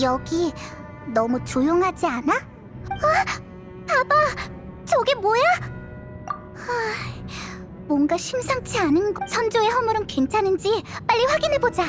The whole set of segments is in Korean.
여기 너무 조용하지 않아? 아, 봐봐, 저게 뭐야? 하, 뭔가 심상치 않은 거. 선조의 허물은 괜찮은지 빨리 확인해 보자.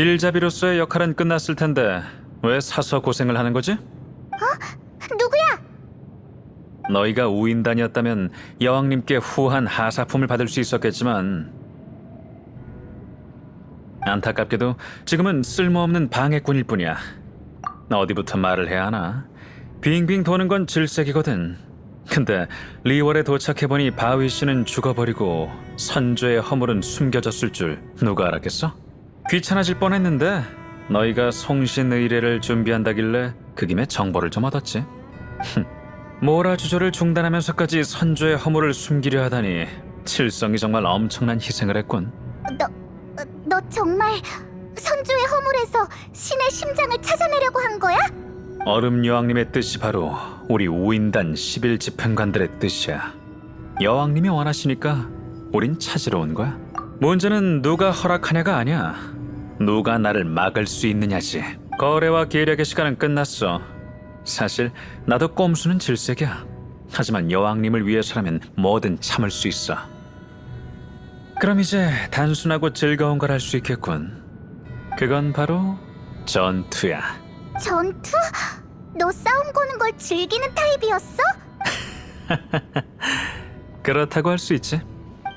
길잡이로서의 역할은 끝났을 텐데 왜 사서 고생을 하는 거지? 누구야? 너희가 우인단이었다면 여왕님께 후한 하사품을 받을 수 있었겠지만 안타깝게도 지금은 쓸모없는 방해꾼일 뿐이야. 어디부터 말을 해야 하나? 빙빙 도는 건 질색이거든. 근데 리월에 도착해보니 바위 씨는 죽어버리고 선조의 허물은 숨겨졌을 줄 누가 알았겠어? 귀찮아질 뻔했는데 너희가 송신의례를 준비한다길래 그 김에 정보를 좀 얻었지. 모라 주조를 중단하면서까지 선조의 허물을 숨기려 하다니 칠성이 정말 엄청난 희생을 했군. 너, 너 정말 선조의 허물에서 신의 심장을 찾아내려고 한 거야? 얼음 여왕님의 뜻이 바로 우리 우인단 11 집행관들의 뜻이야. 여왕님이 원하시니까 우린 찾으러 온 거야. 문제는 누가 허락하냐가 아니야. 누가 나를 막을 수 있느냐지. 거래와 계략의 시간은 끝났어. 사실 나도 꼼수는 질색이야. 하지만 여왕님을 위해서라면 뭐든 참을 수 있어. 그럼 이제 단순하고 즐거운 걸 할 수 있겠군. 그건 바로 전투야. 전투? 너 싸움 거는 걸 즐기는 타입이었어? 그렇다고 할 수 있지.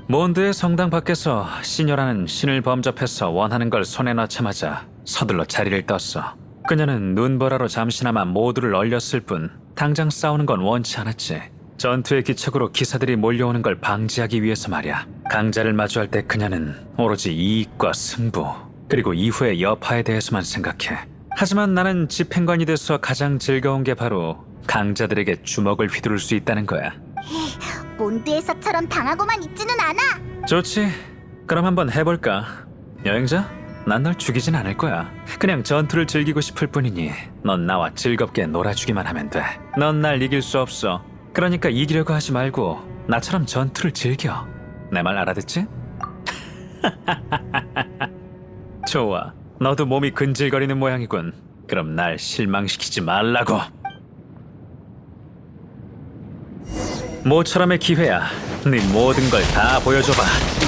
몬드의 성당 밖에서 시녀라는 신을 범접해서 원하는 걸 손에 넣자마자 서둘러 자리를 떴어. 그녀는 눈보라로 잠시나마 모두를 얼렸을 뿐 당장 싸우는 건 원치 않았지. 전투의 기척으로 기사들이 몰려오는 걸 방지하기 위해서 말이야. 강자를 마주할 때 그녀는 오로지 이익과 승부 그리고 이후의 여파에 대해서만 생각해. 하지만 나는 집행관이 돼서 가장 즐거운 게 바로 강자들에게 주먹을 휘두를 수 있다는 거야. 몬드에서처럼 당하고만 있지는 않아. 좋지. 그럼 한번 해볼까? 여행자? 난 널 죽이진 않을 거야. 그냥 전투를 즐기고 싶을 뿐이니 넌 나와 즐겁게 놀아주기만 하면 돼. 넌 날 이길 수 없어. 그러니까 이기려고 하지 말고 나처럼 전투를 즐겨. 내 말 알아듣지? 좋아. 너도 몸이 근질거리는 모양이군. 그럼 날 실망시키지 말라고. 모처럼의 기회야. 네 모든 걸 다 보여줘봐.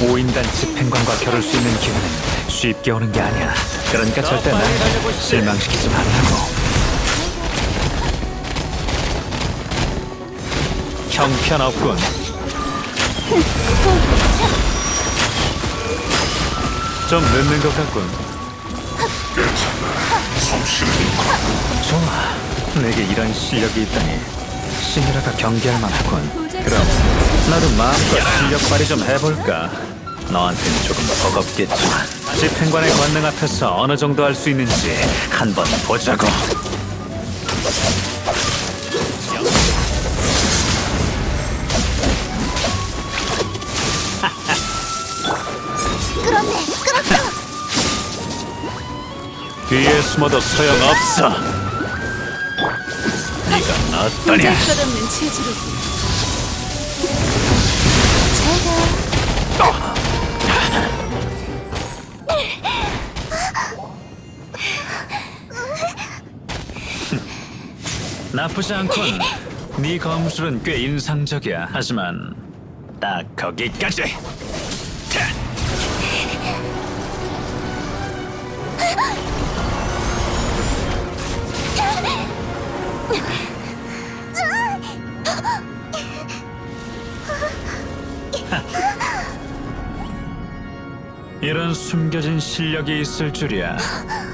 오인단 집행관과 겨룰 수 있는 기회는 쉽게 오는 게 아니야. 그러니까 절대 날 실망시키지 말라고. 형편없군. 좀 늦는 것 같군. 좋아. 내게 이런 실력이 있다니 신이라가 경계할 만하군. 그럼 나도 마음껏 실력 발휘 좀 해볼까. 너한텐 조금 버겁겠지만 집행관의 권능 앞에서 어느 정도 할 수 있는지 한번 보자고. 끌었네, 끌었어. 뒤에 숨어도 소용없어. 네가 나왔더냐? 끝없는 체주로 나쁘지 않군. 네 검술은 꽤 인상적이야. 하지만 딱 거기까지. 자. 이런 숨겨진 실력이 있을 줄이야.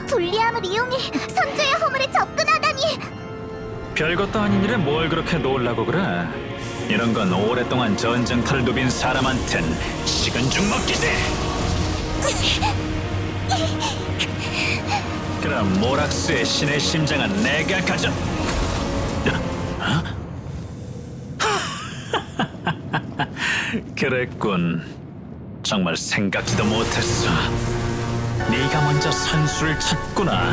불리함을 이용해 접근하다니. 별것도 아닌 일에 뭘 그렇게 놀라고 그래? 이런 건 오랫동안 전쟁터를 누빈 사람한텐 식은 죽 먹기지. 그럼 모락스의 신의 심장은 내가 가져. 어? 그랬군. 정말 생각지도 못했어. 네가 먼저 선수를 찾구나.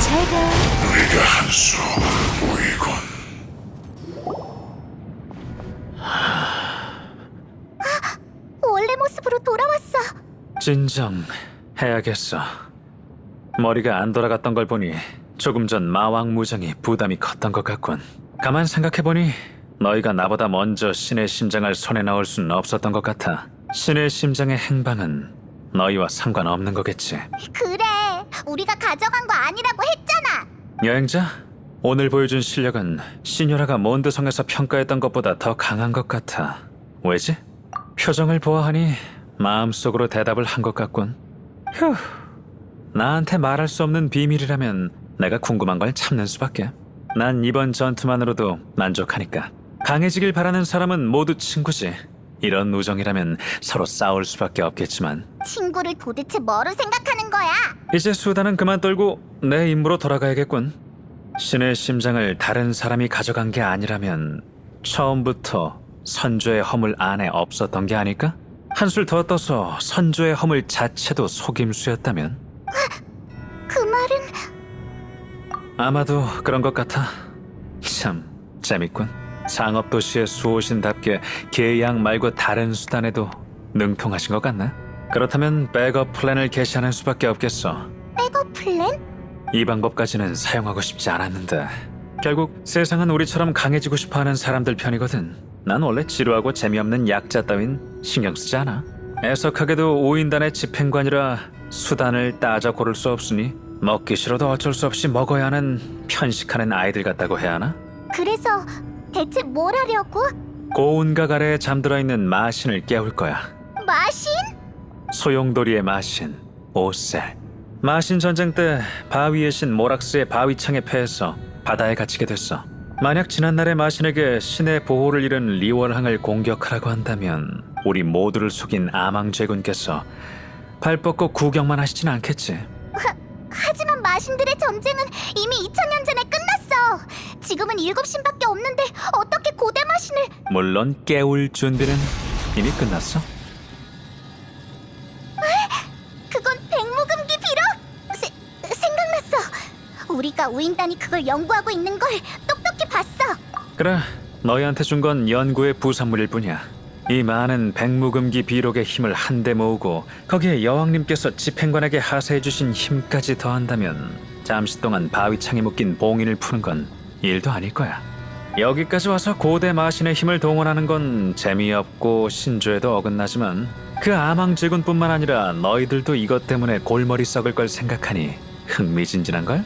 제가 네가 한수 보이군. 원래 모습으로 돌아왔어. 진정 해야겠어. 머리가 안 돌아갔던 걸 보니 조금 전 마왕 무장이 부담이 컸던 것 같군. 가만 생각해보니 너희가 나보다 먼저 신의 심장을 손에 넣을 수는 없었던 것 같아. 신의 심장의 행방은 너희와 상관없는 거겠지. 그래, 우리가 가져간 거 아니라고 했잖아. 여행자, 오늘 보여준 실력은 시녀라가 몬드성에서 평가했던 것보다 더 강한 것 같아. 왜지? 표정을 보아하니 마음속으로 대답을 한 것 같군. 휴, 나한테 말할 수 없는 비밀이라면 내가 궁금한 걸 참는 수밖에. 난 이번 전투만으로도 만족하니까. 강해지길 바라는 사람은 모두 친구지. 이런 우정이라면 서로 싸울 수밖에 없겠지만 친구를 도대체 뭐로 생각하는 거야? 이제 수다는 그만 떨고 내 임무로 돌아가야겠군. 신의 심장을 다른 사람이 가져간 게 아니라면 처음부터 선조의 허물 안에 없었던 게 아닐까? 한술 더 떠서 선조의 허물 자체도 속임수였다면 아마도 그런 것 같아. 참 재밌군. 상업 도시의 수호신답게 계양 말고 다른 수단에도 능통하신 것 같네. 그렇다면 백업 플랜을 개시하는 수밖에 없겠어. 백업 플랜? 이 방법까지는 사용하고 싶지 않았는데 결국 세상은 우리처럼 강해지고 싶어하는 사람들 편이거든. 난 원래 지루하고 재미없는 약자 따윈 신경 쓰지 않아. 애석하게도 5인단의 집행관이라 수단을 따져 고를 수 없으니 먹기 싫어도 어쩔 수 없이 먹어야 하는 편식하는 아이들 같다고 해야 하나? 그래서 대체 뭘 하려고? 고운각 아래에 잠들어 있는 마신을 깨울 거야. 마신? 소용돌이의 마신 오셀 마신 전쟁 때 바위의 신 모락스의 바위창에 패해서 바다에 갇히게 됐어 만약 지난날의 마신에게 신의 보호를 잃은 리월항을 공격하라고 한다면 우리 모두를 속인 아망제군께서 발 뻗고 구경만 하시진 않겠지 하지만 마신들의 전쟁은 이미 2000년 전에 끝났어. 지금은 일곱 신밖에 없는데 어떻게 고대 마신을? 물론 깨울 준비는 이미 끝났어 그건 백무금기 비록. 세, 생각났어. 우리가 우인단이 그걸 연구하고 있는 걸 똑똑히 봤어. 그래 너희한테 준 건 연구의 부산물일 뿐이야 이 많은 백무금기 비록의 힘을 한데 모으고 거기에 여왕님께서 집행관에게 하사해 주신 힘까지 더한다면 잠시 동안 바위창에 묶인 봉인을 푸는 건 일도 아닐 거야. 여기까지 와서 고대 마신의 힘을 동원하는 건 재미없고 신조에도 어긋나지만 그 아망제군뿐만 아니라 너희들도 이것 때문에 골머리 썩을 걸 생각하니 흥미진진한 걸?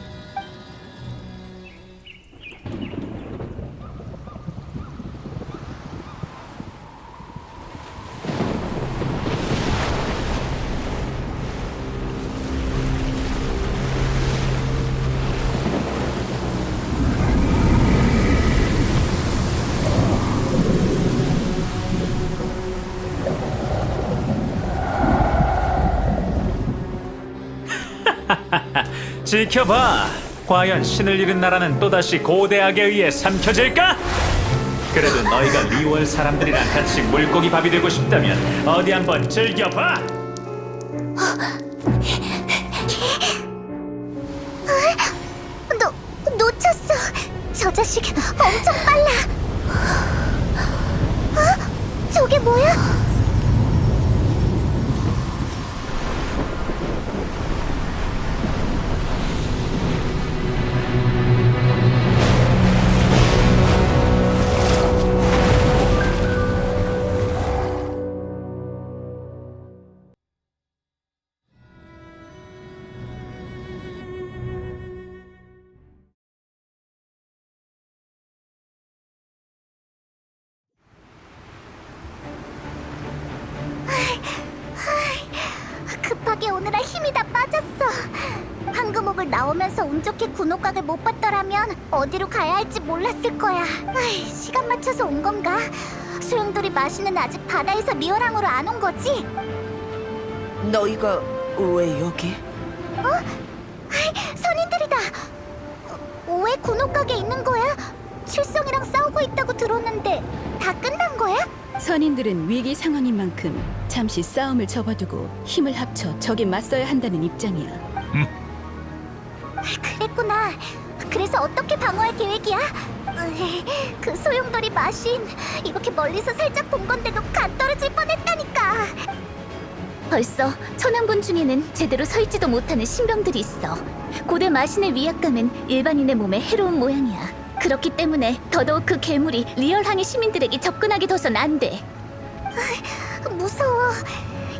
지켜봐. 과연 신을 잃은 나라는 또다시 고대악에 의해 삼켜질까? 그래도 너희가 리월 사람들이랑 같이 물고기 밥이 되고 싶다면 어디 한번 즐겨봐. 저 자식 엄청 빨라. 어? 저게 뭐야? 나오면서 운 좋게 군옥각을 못 봤더라면 어디로 가야 할지 몰랐을 거야. 아이, 시간 맞춰서 온 건가? 소용돌이 마시는 아직 바다에서 리어랑으로 안 온 거지? 너희가 왜 여기? 아이, 선인들이다. 어, 왜 군옥각에 있는 거야? 칠성이랑 싸우고 있다고 들었는데 다 끝난 거야? 선인들은 위기 상황인 만큼 잠시 싸움을 접어두고 힘을 합쳐 적에 맞서야 한다는 입장이야. 그랬구나. 그래서 어떻게 방어할 계획이야? 그 소용돌이 마신 이렇게 멀리서 살짝 본 건데도 간 떨어질 뻔했다니까. 벌써 천왕군 중에는 제대로 서 있지도 못하는 신병들이 있어. 고대 마신의 위압감은 일반인의 몸에 해로운 모양이야. 그렇기 때문에 더더욱 그 괴물이 리얼항의 시민들에게 접근하게 둬선 안 돼. 무서워.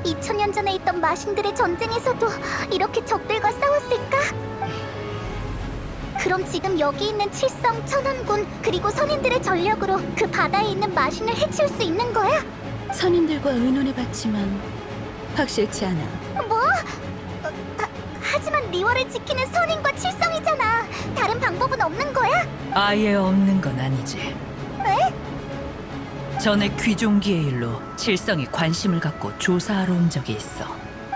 2000년 전에 있던 마신들의 전쟁에서도 이렇게 적들과 싸웠을까? 그럼 지금 여기 있는 칠성 천안군 그리고 선인들의 전력으로 그 바다에 있는 마신을 해칠 수 있는 거야? 선인들과 의논해봤지만 확실치 않아. 뭐? 어, 하, 하지만 리월을 지키는 선인과 칠성이잖아. 다른 방법은 없는 거야? 아예 없는 건 아니지. 전에 귀종기의 일로 칠성이 관심을 갖고 조사하러 온 적이 있어.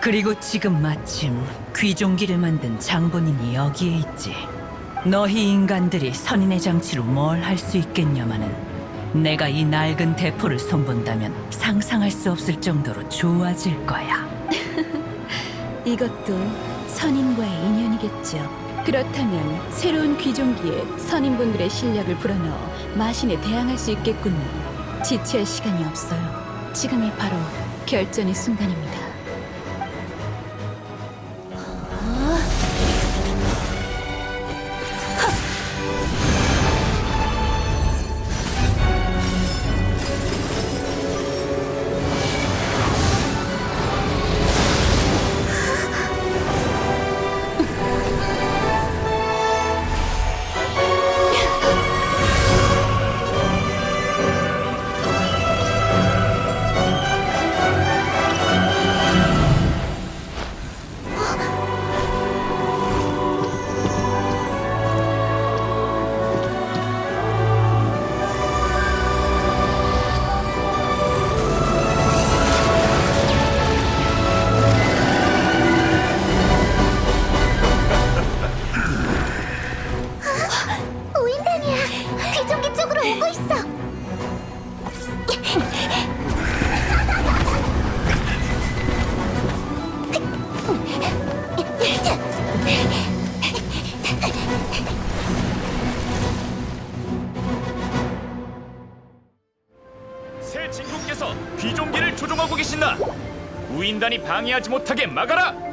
그리고 지금 마침 귀종기를 만든 장본인이 여기에 있지. 너희 인간들이 선인의 장치로 뭘 할 수 있겠냐마는 내가 이 낡은 대포를 손본다면 상상할 수 없을 정도로 좋아질 거야. 이것도 선인과의 인연이겠죠. 그렇다면 새로운 귀종기에 선인분들의 실력을 불어넣어 마신에 대항할 수 있겠군요. 지체할 시간이 없어요. 지금이 바로 결전의 순간입니다. 보고 있어. 새 진국께서 귀종기를 조종하고 계신다. 우인단이 방해하지 못하게 막아라.